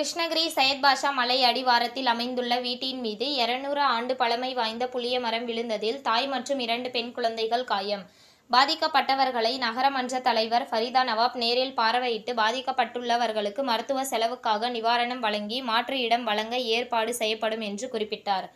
கிருஷ்ணகிரி சையத் பாஷா மலை அடிவாரத்தில் அமைந்துள்ள வீட்டின் மீது 200 ஆண்டு பழமை வாய்ந்த புளிய மரம் விழுந்ததில் தாய் மற்றும் இரண்டு பெண் குழந்தைகள் காயம். பாதிக்கப்பட்டவர்களை நகரமன்ற தலைவர் ஃபரிதா நவாப் நேரில் பார்வையிட்டு பாதிக்கப்பட்டுள்ளவர்களுக்கு மருத்துவ செலவுக்காக நிவாரணம் வழங்கி மாற்று இடம் வழங்க ஏற்பாடு செய்யப்படும் என்று குறிப்பிட்டார்.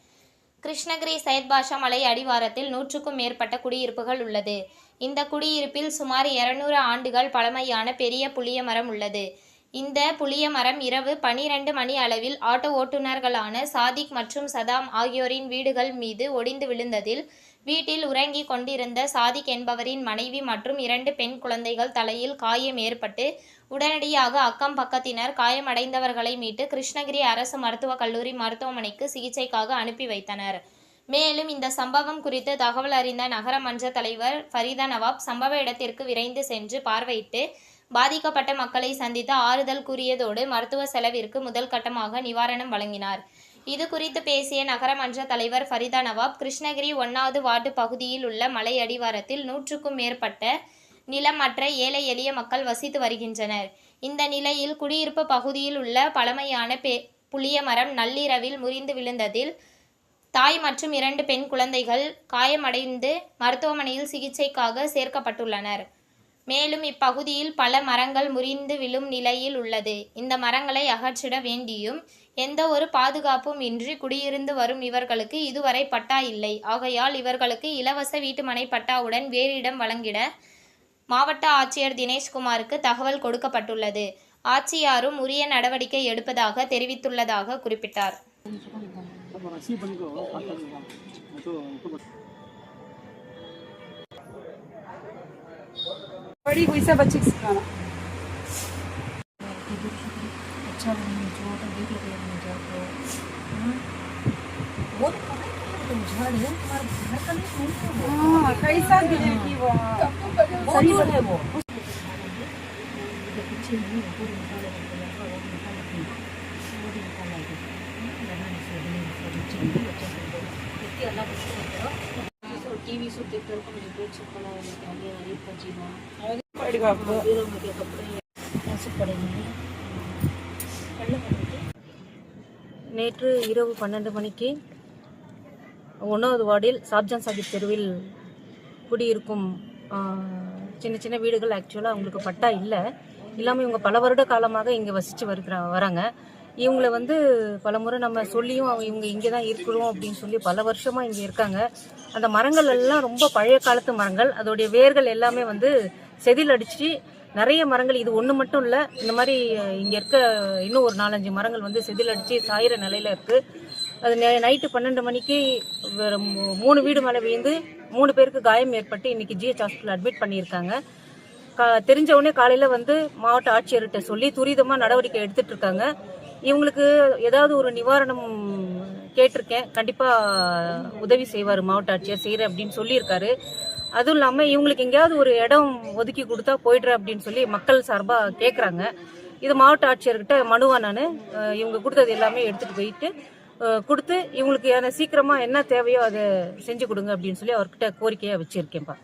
கிருஷ்ணகிரி சையத் பாஷா மலை அடிவாரத்தில் நூற்றுக்கும் மேற்பட்ட குடியிருப்புகள் உள்ளது. இந்த குடியிருப்பில் சுமார் 200 ஆண்டுகள் பழமையான பெரிய புளிய மரம் உள்ளது. இந்த புளிய மரம் இரவு பனிரெண்டு மணி அளவில் ஆட்டோ ஓட்டுநர்களான சாதிக் மற்றும் சதாம் ஆகியோரின் வீடுகள் மீது ஒடிந்து விழுந்ததில் வீட்டில் உறங்கிக் கொண்டிருந்த சாதிக் என்பவரின் மனைவி மற்றும் இரண்டு பெண் குழந்தைகள் தலையில் காயம் ஏற்பட்டு உடனடியாக அக்கம் பக்கத்தினர் காயமடைந்தவர்களை மீட்டு கிருஷ்ணகிரி அரசு மருத்துவக் கல்லூரி மருத்துவமனைக்கு சிகிச்சைக்காக அனுப்பி வைத்தனர். மேலும் இந்த சம்பவம் குறித்து தகவல் அறிந்த நகரமன்ற தலைவர் ஃபரிதா நவாப் சம்பவ இடத்திற்கு விரைந்து சென்று பார்வையிட்டு பாதிக்கப்பட்ட மக்களை சந்தித்து ஆறுதல் கூறியதோடு மருத்துவ செலவிற்கு முதல் கட்டமாக நிவாரணம் வழங்கினார். இது குறித்து பேசிய நகரமன்ற தலைவர் ஃபரிதா நவாப் கிருஷ்ணகிரி ஒன்னாவது வார்டு பகுதியில் உள்ள மலை அடிவாரத்தில் நூற்றுக்கும் மேற்பட்ட நிலமற்ற ஏழை எளிய மக்கள் வசித்து வருகின்றனர். இந்த நிலையில் குடியிருப்பு பகுதியில் உள்ள பழமையான பெ புளிய மரம் நள்ளிரவில் முறிந்து விழுந்ததில் தாய் மற்றும் இரண்டு பெண் குழந்தைகள் காயமடைந்து மருத்துவமனையில் சிகிச்சைக்காக சேர்க்கப்பட்டுள்ளனர். மேலும் இப்பகுதியில் பல மரங்கள் முறிந்து விழும் நிலையில் உள்ளது. இந்த மரங்களை அகற்றிட வேண்டியும் எந்த ஒரு பாதுகாப்பும் இன்றி குடியிருந்து வரும் இவர்களுக்கு இதுவரை பட்டா இல்லை. ஆகையால் இவர்களுக்கு இலவச வீட்டுமனை பட்டாவுடன் வேறு இடம் வழங்கிட மாவட்ட ஆட்சியர் தினேஷ்குமாருக்கு தகவல் கொடுக்கப்பட்டுள்ளது. ஆட்சியாரும் உரிய நடவடிக்கை எடுப்பதாக தெரிவித்துள்ளதாக குறிப்பிட்டார். 거랑 씹은 거 갖다 주고 그거 पड़ी हुई सब अच्छे से खाना अच्छा जो तो देख लो मुझे आपको वो तो पता ही तुम झाड़ है तुम्हारे घर का नहीं है हाँ कई साल की लड़की वो बहुत दूर है वो पीछे नहीं है पूरी టీవీ நேற்று இரவு பன்னெண்டு மணிக்கு ஒன்றாவது வார்டில் சாப்ஜான் சாஹிப் தெருவில் குடியிருக்கும் சின்ன சின்ன வீடுகள் ஆக்சுவலாக அவங்களுக்கு பட்டா இல்லை. இல்லாமல் இவங்க பல வருட காலமாக இங்கே வசித்து வருகிற வராங்க. இவங்கள வந்து பல முறை நம்ம சொல்லியும் அவங்க இவங்க இங்கே தான் இருக்கிறோம் அப்படின்னு சொல்லி பல வருஷமாக இங்கே இருக்காங்க. அந்த மரங்கள் எல்லாம் ரொம்ப பழைய காலத்து மரங்கள். அதோடைய வேர்கள் எல்லாமே வந்து செதில் அடிச்சு நிறைய மரங்கள் இது ஒன்று மட்டும் இல்லை இந்த மாதிரி இங்கே இருக்க இன்னும் ஒரு நாலஞ்சு மரங்கள் வந்து செதில் அடித்து சாயிற நிலையில் இருக்குது அது நைட்டு பன்னெண்டு மணிக்கு மூணு வீடு மேலே விழுந்து மூணு பேருக்கு காயம் ஏற்பட்டு இன்னைக்கு ஜிஹெச் ஹாஸ்பிட்டல் அட்மிட் பண்ணியிருக்காங்க. கா தெரிஞ்சவுடனே காலையில் வந்து மாவட்ட ஆட்சியர்கிட்ட சொல்லி துரிதமாக நடவடிக்கை எடுத்துகிட்ருக்காங்க இவங்களுக்கு ஏதாவது ஒரு நிவாரணம் கேட்டிருக்கேன். கண்டிப்பாக உதவி செய்வார் மாவட்ட ஆட்சியர் செய்கிறேன் அப்படின்னு சொல்லியிருக்காரு. அதுவும் இல்லாமல் இவங்களுக்கு எங்கேயாவது ஒரு இடம் ஒதுக்கி கொடுத்தா போயிடுற அப்படின்னு சொல்லி மக்கள் சார்பாக கேட்குறாங்க இது மாவட்ட ஆட்சியர்கிட்ட மனுவா நான் இவங்க கொடுத்தது எல்லாமே எடுத்துகிட்டு போயிட்டு கொடுத்து இவங்களுக்கு சீக்கிரமாக என்ன தேவையோ அதை செஞ்சு கொடுங்க அப்படின்னு சொல்லி அவர்கிட்ட கோரிக்கையாக வச்சுருக்கேன்ப்பா.